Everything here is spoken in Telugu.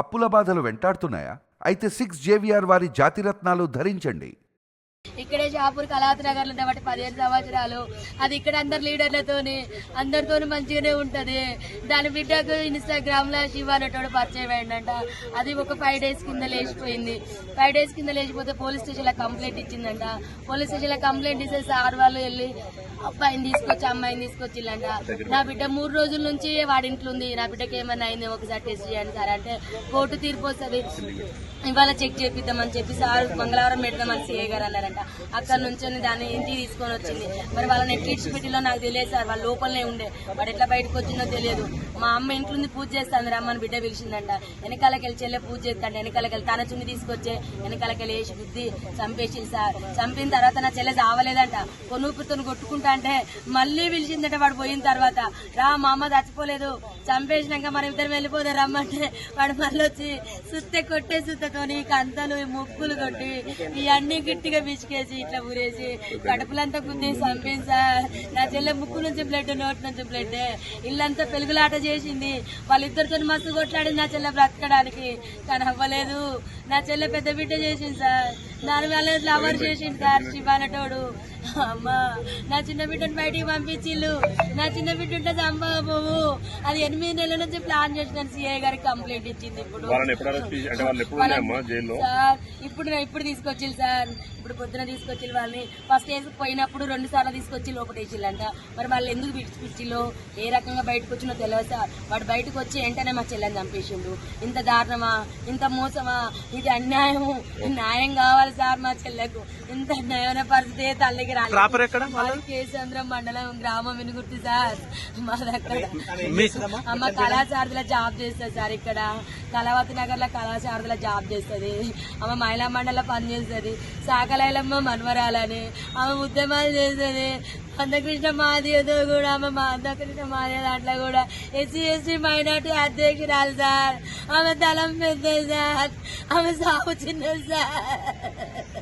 అప్పుల బాధలు వెంటాడుతున్నాయా? అయితే సిక్స్ జేవిఆర్ వారి జాతిరత్నాలు ధరించండి. ఇక్కడే షాపూర్ కళావతి నగర్లో పదిహేను సంవత్సరాలు. అది ఇక్కడ అందరు లీడర్లతోని అందరితో మంచిగానే ఉంటది. దాని బిడ్డకు ఇన్స్టాగ్రామ్లో శివ అనేటోడు పరిచయం అయిందంట. అది ఒక ఫైవ్ డేస్ కింద లేచిపోయింది. ఫైవ్ డేస్ కింద లేచిపోతే పోలీస్ స్టేషన్లో కంప్లైంట్ ఇచ్చిందంట. పోలీస్ స్టేషన్లో కంప్లైంట్ ఇస్తే సార్ వాళ్ళు వెళ్ళి అబ్బాయిని తీసుకొచ్చి అమ్మాయిని తీసుకొచ్చిల్లంట. నా బిడ్డ మూడు రోజుల నుంచి వాడి ఇంట్లో ఉంది. నా బిడ్డకి ఏమన్నా అయింది ఒకసారి టెస్ట్ చేయండి సార్ అంటే కోర్టు తీర్పు వస్తుంది. ఇవాళ చెక్ చేపిద్దామని చెప్పి సార్ మంగళవారం పెడదామని సీఏ గారు అన్నారంట. అక్కడ నుంచి దాన్ని ఇంటికి తీసుకొని వచ్చింది. మరి వాళ్ళని ఎట్లీట్స్ పెట్టిలో నాకు తెలియదు సార్. వాళ్ళ లోపలనే ఉండే. వాడు ఎట్లా బయటకు వచ్చిందో తెలియదు. మా అమ్మ ఇంట్లో ఉంది పూజ చేస్తాను రమ్మని బిడ్డ పిలిచిందంట. వెనకాలకి వెళ్ళి చెల్లె పూజ చేస్తాండి వెనకాలకి వెళ్ళి తన చున్ని తీసుకొచ్చే వెనకాలకి వెళ్ళి వేసి బుద్ధి చంపేసింది సార్. చంపిన తర్వాత నా చెల్లె చావలేదంట. కొనుక్కుతో కొట్టుకుంటా అంటే మళ్ళీ పిలిచిందంటే వాడు పోయిన తర్వాత రా మా అమ్మ చచ్చిపోలేదు చంపేసినాక మరి ఇద్దరు వెళ్ళిపోతే రమ్మంటే వాడు మళ్ళీ వచ్చి సుత్తె కొట్టే సుత్తతోని కంతలు ముక్కులు కొట్టి ఇవన్నీ గట్టిగా పిసికేసి ఇట్లా ఊరేసి కడుపులంతా గుద్ది చంపేసా చెల్లె ముక్కు నుంచి బ్లడ్ నోటి నుంచి బ్లడ్ ఇల్లంతా పెలుగులాట చేసింది. వాళ్ళిద్దరితో మస్తు కొట్లాడింది నా చెల్లె బ్రతకడానికి. కానీ అవ్వలేదు. నా చెల్లె పెద్ద బిడ్డ చేసింది సార్. దాని వల్ల లవర్ చేసింది సార్ శివానటోడు అమ్మా నా చిన్న బిడ్డను బయటికి పంపించిల్లు. నా చిన్న బిడ్డ ఉంటే చంపకపోవు అది ఎనిమిది నెలల నుంచి ప్లాన్ చేసిన సిఐ గారికి కంప్లైంట్ ఇచ్చింది ఇప్పుడు. సార్ ఇప్పుడు ఇప్పుడు తీసుకొచ్చిల్లు సార్. ఇప్పుడు పొద్దున తీసుకొచ్చి వాళ్ళని. ఫస్ట్ వేసి పోయినప్పుడు రెండు సార్లు తీసుకొచ్చి లోపల వేసిల్లంట మరి వాళ్ళు ఎందుకు పిచ్చిలో? ఏ రకంగా బయటకు వచ్చినో తెలియదు సార్. వాడు బయటకు వచ్చి వెంటనే మా చెల్లెని చంపేసిండు. ఇంత దారుణమా? ఇంత మోసమా? ఇది అన్యాయము. న్యాయం కావాలి సార్ మా చెల్లెకు. ఇంత న్యాయమైన పరిస్థితి తల్లికి ప్రాపర్ ఎక్కడ రాలేదు కేసంద్రం మండలం గ్రామం వినుగుర్తి సార్. మా దగ్గర అమ్మ కళాశారదిలో జాబ్ చేస్తుంది సార్ ఇక్కడ. కళావతి నగర్లో కళాశారదిలో జాబ్ చేస్తుంది. ఆమె మహిళా మండలిలో పనిచేస్తుంది. సాకలైలమ్మ మన్వరాలని ఆమె ఉద్యమాలు చేస్తుంది. అందకృష్ణ మాదేవ్తో కూడా ఆమె మా అందకృష్ణ మాదేవ్ దాంట్లో కూడా ఎస్సీ ఎస్టీ మైనార్టీ అధ్యక్షురాలు సార్ ఆమె దళం పెద్దది సార్ ఆమె సాగు చిన్నది సార్